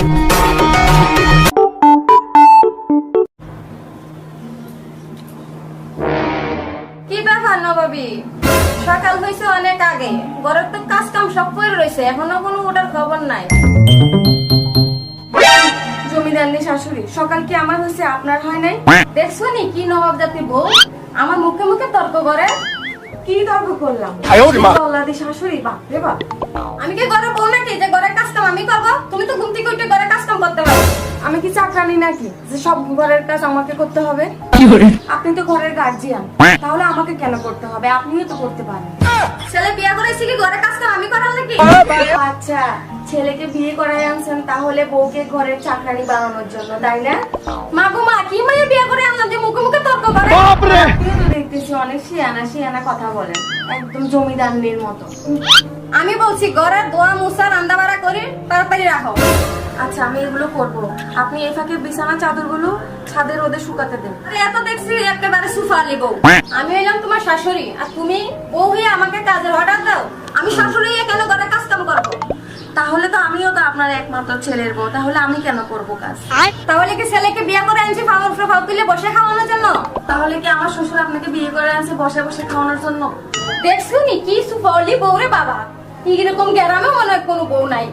কি ব্যাপার নবাবী? সকাল হয়েছে অনেক আগে। ঘরের তো কাজ কাম সব করে রয়েছে এখনও কোনো ওটার খবর নাই। জমিদারনি শাশুড়ি সকাল কি আমার হয়েছে আপনার হয় নাই? দেখছ নি কি নবাব জাতি বউ? আমার মুখে মুখে তর্ক করে। কি তর্ক করলাম? শাশুড়ি বাপরে বাপ। আমি কি ঘরে বউ নাকি? যে ঘরের কাজ আমি কি চাকরানি নাকি? যে সব ঘরের কাজ আমাকে করতে হবে? আপনি তো ঘরের গার্জিয়ান তাহলে আমাকে কেন করতে হবে? আপনিও তো করতে পারেন। ছেলে বিয়ে করেছি কি? ঘরের কাজ কাম আমি করার নাকি? আচ্ছা ছেলেকে বিয়ে করাই আনছেন তাহলে বউকে ঘরের চাকরানি বানানোর জন্য তাই না? মা গো মা কি মাইয়া বিয়ে করে আনলাম যে মুখে মুখে তর্ক করে? আপনিও তো দেখতেছি অনেক শিয়ানা শিয়ানা কথা বলেন একদম জমিদারনির মতো। আমি বলছি ঘরের দোয়া মুসা রান্না বাড়া করে তাড়াতাড়ি রাখো। আচ্ছা আমি এগুলো করব। আপনি এই ফাঁকে বিছানা চাদরগুলো ছাদের রোদে শুকাতে দেন। আরে এত দেখছি একেবারে সুফালি বউ আমি হইলাম তোমার শাশুড়ি আর তুমি বউ হয়ে আমাকে কাজের অর্ডার দাও। আমি শাশুড়ি হয়ে কেন ঘরে কাজ কাম করব? তাহলে তো আমিও তো আপনার একমাত্র ছেলের বউ তাহলে আমি কেন করব কাজ? তাহলে কি ছেলেকে বিয়ে করে আনছি ফ্রে ফাউ তুলে বসে খাওয়ানোর জন্য? তাহলে কি আমার শ্বশুর আপনাকে বিয়ে করে আনছে বসে বসে খাওয়ানোর জন্য? দেখছ নি কি সুফালি বউ রে বাবা। এরকম গ্রামে মনে হয় কোনো বউ নাই।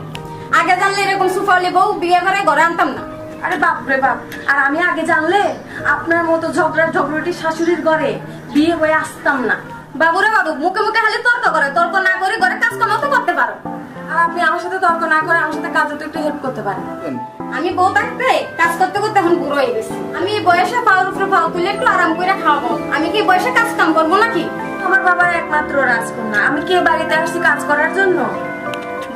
আগে জানলে এরকম সুফালি বউ বিয়ে করে ঘরে আনতাম না। আরে বাপ রে বাপ আর আমি আগে জানলে আপনার মতো ঝগড়া ঝগড়াটি শাশুড়ির ঘরে বিয়ে হয়ে আসতাম না। বাবুরে বাবু মুখে মুখে খালি তর্ক করে তর্ক না করে ঘরে কাজ কাম তো করতে পারো। আর আপনি আমার সাথে তর্ক না করে আমার সাথে কাজে তো একটু হেল্প করতে পারেন। আমি বউ থাকতে কাজ করতে করতে এখন বুড়ো হয়ে গেছি। আমি এই বয়সে পাওয়ার উপরে পাও তুলে একটু আরাম করে খাওয়াবো। আমি কি বয়সে কাজ কাম করব নাকি? আমার বাবার একমাত্র রাজকন্যা। আমি কি বাড়িতে আসছি কাজ করার জন্য?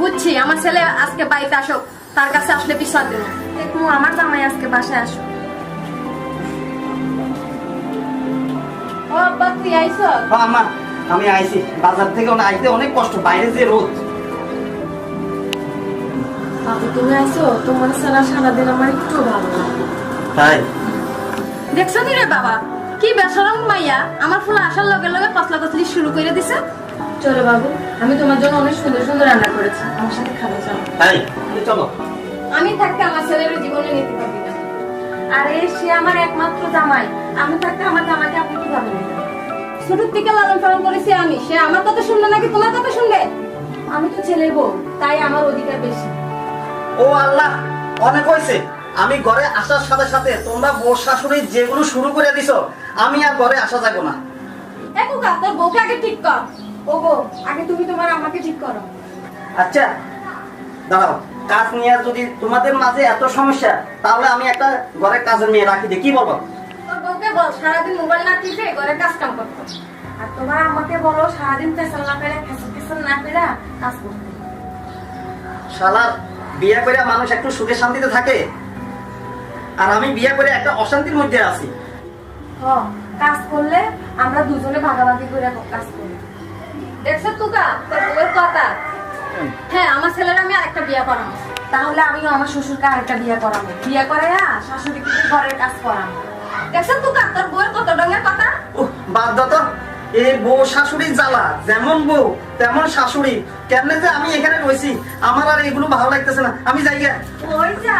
বুঝছি আমার ছেলে আজকে বাড়িতে আসো তার কাছে আসলে বিশ্বাস দেবো। দেখব আমার জামাই আজকে বাসায় আসো ও আব্বা তুই আইস? আমি আইছি। বাজার থেকে আইতে অনেক কষ্ট বাইরে যে রোদ। বাবু তুমি আইছো তোমার সারাদিন আমার একটু ভালো তাই? দেখছ নি রে বাবা? কি বেসরম মাইয়া আমার ফুল আসার লগে লগে কসলা কসলি শুরু করে দিছে। চলো বাবু আমি তোমার জন্য অনেক সুন্দর সুন্দর রান্না করেছি। আমার সাথে খাবে চলো। তাই চলো। আমি থাকতে আমার ছেলের জীবনে নিতে পারবি না। আরে সে আমার একমাত্র জামাই। আমি থাকতে আমার জামাইকে আপনি কীভাবে নেবেন? ছোট থেকে লালন পালন করেছি আমি। সে আমার কথা শুনবে নাকি তোমার কথা শুনবে? আমি তো ছেলের বউ তাই আমার অধিকার বেশি। ও আল্লাহ অনেক হয়েছে। আমি ঘরে আসার সাথে সাথে তোমরা বউ শাশুড়ি যেগুলো শুরু করে দিছো আমি আর ঘরে আসা যাব না। একু কা তোর বউকে আগে ঠিক কর। আগে তুমি তোমার আমাকে ঠিক করো। আচ্ছা দাঁড়াও। কাজ নিয়ে যদি তোমাদের মাঝে এত সমস্যা তাহলে আমি একটা ঘরে কাজের মেয়ে রাখি দিই কি বলব তোর বউকে বল সারাদিন মোবাইল না টিপে ঘরে কাজ কাম করতে। আর তোমার আমাকে বলো সারাদিন পেছাল না পেরে ফেসল না পেরে কাজ করতে। শালার বিয়ে করে মানুষ একটু সুখে শান্তিতে থাকে? আর আমি বিয়ে করে একটা অশান্তির মধ্যে আছি। কাজ করলে আমরা দুজনে ভাগাভাগি করে কাজ করি। দেখছ তুকা? তোর কথা? হ্যাঁ আমার ছেলের আমি আরেকটা বিয়ে করাবো। তাহলে আমিও আমার শ্বশুরকে আরেকটা বিয়ে করাবো। বিয়ে করাইয়া শাশুড়িকে ঘরের কাজ করাবো। দেখছ তুকা? তোর বউয়ের কত ডঙ্গের কথা? উহ, বাদ দাও তো। এই বউ শাশুড়ি জ্বালা। যেমন বউ তেমন শাশুড়ি। কেমনে যে আমি এখানে রয়েছি আমার আর এগুলো ভালো লাগতেছে না। আমি যাই। ওই যা।